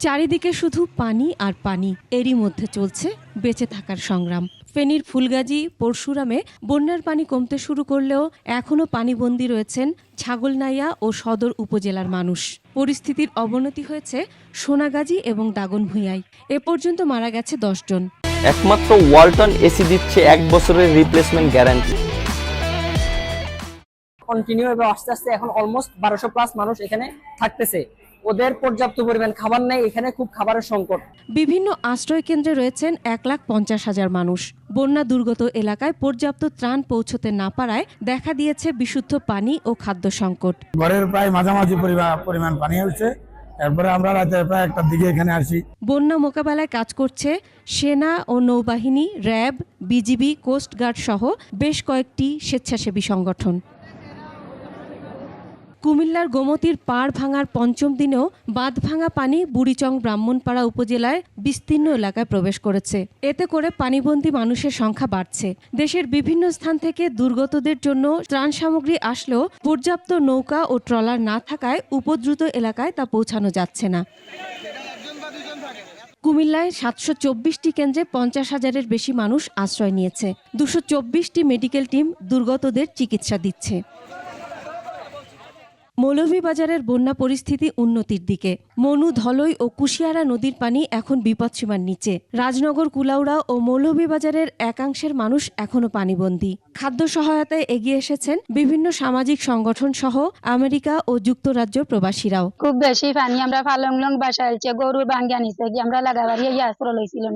চারিদিকে শুধু পানি আর পানি। এরই মধ্যে চলছে বেঁচে থাকার সংগ্রাম। ফেনীর ফুলগাজী পরশুরামে বন্যার পানি কমতে শুরু করলেও এখনও পানিবন্দী রয়েছেন ছাগলনাইয়া ও সদর উপজেলার মানুষ। পরিস্থিতির অবনতি হয়েছে সোনাগাজী এবং দাগনভূঞায়। এ পর্যন্ত মারা গেছে দশজন একমাত্র ওয়ালটন এসি দিচ্ছে এক বছরের রিপ্লেসমেন্ট গ্যারান্টি কন্টিনিউ এবং আস্তে আস্তে এখন অলমোস্ট বারোশো প্লাস মানুষ এখানে থাকতেছে। ওদের পর্যাপ্ত পরিমাণ খাবার নেই এখানে খুব খাবারের সংকট। বিভিন্ন আশ্রয় কেন্দ্রে রয়েছেন এক লাখ পঞ্চাশ হাজার মানুষ। বন্যা দুর্গত এলাকায় পর্যাপ্ত ত্রাণ পৌঁছতে না পারায় দেখা দিয়েছে বিশুদ্ধ পানি ও খাদ্য সংকট। ঘরের প্রায় মাঝামাঝি পরিমাণ পানি হয়েছে। এরপরে আমরা রাতে প্রায় একটার দিকে এখানে আসি। বন্যা মোকাবেলায় কাজ করছে সেনা ও নৌবাহিনী র্যাব বিজিবি কোস্টগার্ড সহ বেশ কয়েকটি স্বেচ্ছাসেবী সংগঠন। কুমিল্লার গোমতীর পাড় ভাঙার পঞ্চম দিনেও বাঁধ ভাঙা পানি বুড়িচং ব্রাহ্মণপাড়া উপজেলায় বিস্তীর্ণ এলাকায় প্রবেশ করেছে। এতে করে পানিবন্দী মানুষের সংখ্যা বাড়ছে। দেশের বিভিন্ন স্থান থেকে দুর্গতদের জন্য ত্রাণ সামগ্রী আসলেও পর্যাপ্ত নৌকা ও ট্রলার না থাকায় উপদ্রুত এলাকায় তা পৌঁছানো যাচ্ছে না। কুমিল্লায় সাতশো চব্বিশটি কেন্দ্রে পঞ্চাশ হাজারের বেশি মানুষ আশ্রয় নিয়েছে। দুশো চব্বিশটি মেডিকেল টিম দুর্গতদের চিকিৎসা দিচ্ছে। মৌলভীবাজারের বন্যা পরিস্থিতি উন্নতির দিকে। মনু, ধলই ও কুশিয়ারা নদীর পানি এখন বিপদসীমার নিচে। রাজনগর, কুলাউড়া ও মৌলভীবাজারের একাংশের মানুষ এখনও পানিবন্দী। খাদ্য সহায়তায় এগিয়ে এসেছেন বিভিন্ন সামাজিক সংগঠন সহ আমেরিকা ও যুক্তরাজ্য প্রবাসীরাও। খুব বেশি পানি আমরা ফালং লং বাসা হচ্ছে গরুর বাঙ্গা নিছে কি আমরা লাগাবাড়ি আশ্রয় লইছিলাম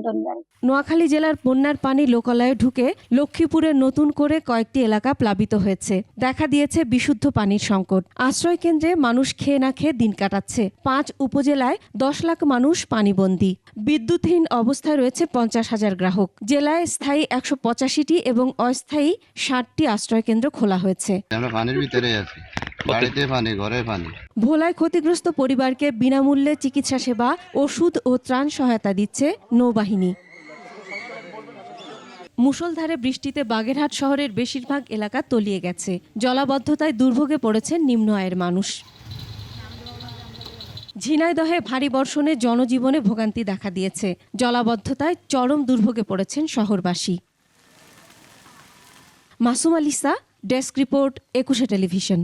নোয়াখালী জেলার বন্যার পানি লোকালয়ে ঢুকে লক্ষ্মীপুরে নতুন করে কয়েকটি এলাকা প্লাবিত হয়েছে। দেখা দিয়েছে বিশুদ্ধ পানির সংকট। আশ্রয় কেন্দ্রে মানুষ খেয়ে না খেয়ে দিন কাটাচ্ছে। পাঁচ উপজেলায় দশ লাখ মানুষ পানিবন্দী। বিদ্যুৎহীন অবস্থায় রয়েছে পঞ্চাশ হাজার গ্রাহক। জেলায় স্থায়ী একশো পঁচাশিটি এবং অস্থায়ী ষাটটি আশ্রয় কেন্দ্র খোলা হয়েছে। আমরা পানির ভিতরে আছি। বাড়িতে পানি ঘরে পানি। ভোলায় ক্ষতিগ্রস্ত পরিবারকে বিনামূল্যে চিকিৎসা সেবা ওষুধ ও ত্রাণ সহায়তা দিচ্ছে নৌবাহিনী। মুষলধারে বৃষ্টিতে বাগেরহাট শহরের বেশিরভাগ এলাকা তলিয়ে গেছে। জলাবদ্ধতায় দুর্ভোগে পড়েছেন নিম্ন আয়ের মানুষ। ঝিনাইদহে ভারী বর্ষণে জনজীবনে ভোগান্তি দেখা দিয়েছে। জলাবদ্ধতায় চরম দুর্ভোগে পড়েছেন শহরবাসী। Masum Alisa desk report Ekushey television.